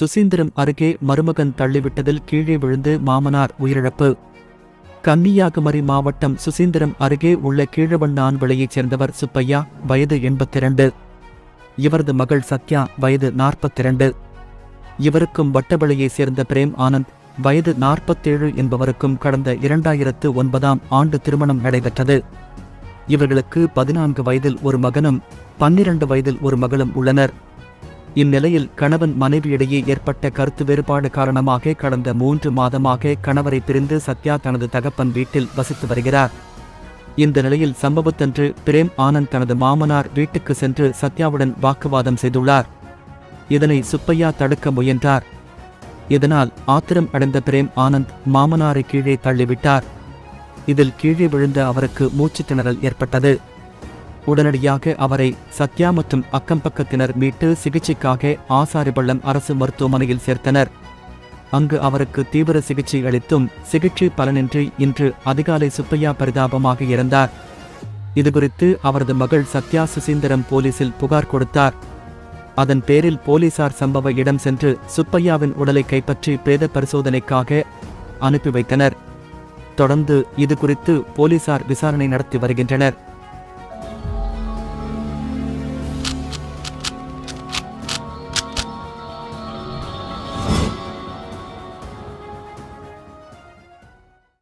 சுசீந்திரம் அருகே மருமகன் தள்ளிவிட்டதில் கீழே விழுந்து மாமனார் உயிரிழப்பு. கன்னியாகுமரி மாவட்டம் சுசீந்திரம் அருகே உள்ள கீழவண்ணான்விளையைச் சேர்ந்தவர் சுப்பையா வயது எண்பத்திரண்டு. இவரது மகள் சத்யா வயது நாற்பத்திரண்டு. இவருக்கும் வட்டவழியைச் சேர்ந்த பிரேம் ஆனந்த் வயது நாற்பத்தேழு என்பவருக்கும் கடந்த இரண்டாயிரத்து ஒன்பதாம் ஆண்டு திருமணம் நடைபெற்றது. இவர்களுக்கு பதினான்கு வயதில் ஒரு மகனும் பன்னிரண்டு வயதில் ஒரு மகளும் உள்ளனர். இந்நிலையில் கணவன் மனைவியிடையே ஏற்பட்ட கருத்து வேறுபாடு காரணமாக கடந்த மூன்று மாதமாக கணவரை பிரிந்து சத்யா தனது தகப்பன் வீட்டில் வசித்து வருகிறார். இந்த நிலையில் சம்பவத்தன்று பிரேம் ஆனந்த் தனது மாமனார் வீட்டுக்கு சென்று சத்யாவுடன் வாக்குவாதம் செய்துள்ளார். இதனை சுப்பையா தடுக்க முயன்றார். இதனால் ஆத்திரம் அடைந்த பிரேம் ஆனந்த் மாமனாரை கீழே தள்ளிவிட்டார். இதில் கீழே விழுந்த அவருக்கு மூச்சுத் திணறல் ஏற்பட்டது. உடனடியாக அவரை சத்யா மற்றும் அக்கம் பக்கத்தினர் மீட்டு சிகிச்சைக்காக ஆசாரிபள்ளம் அரசு மருத்துவமனையில் சேர்த்தனர். அங்கு அவருக்கு தீவிர சிகிச்சை அளித்தும் சிகிச்சை பலனின்றி இன்று அதிகாலை சுப்பையா பரிதாபமாக இறந்தார். இதுகுறித்து அவரது மகள் சத்யா சுசீந்திரம் போலீசில் புகார் கொடுத்தார். அதன் பேரில் போலீசார் சம்பவ இடம் சென்று சுப்பையாவின் உடலை கைப்பற்றி பிரேத பரிசோதனைக்காக அனுப்பி வைத்தனர். தொடர்ந்து இதுகுறித்து போலீசார் விசாரணை நடத்தி வருகின்றனர்.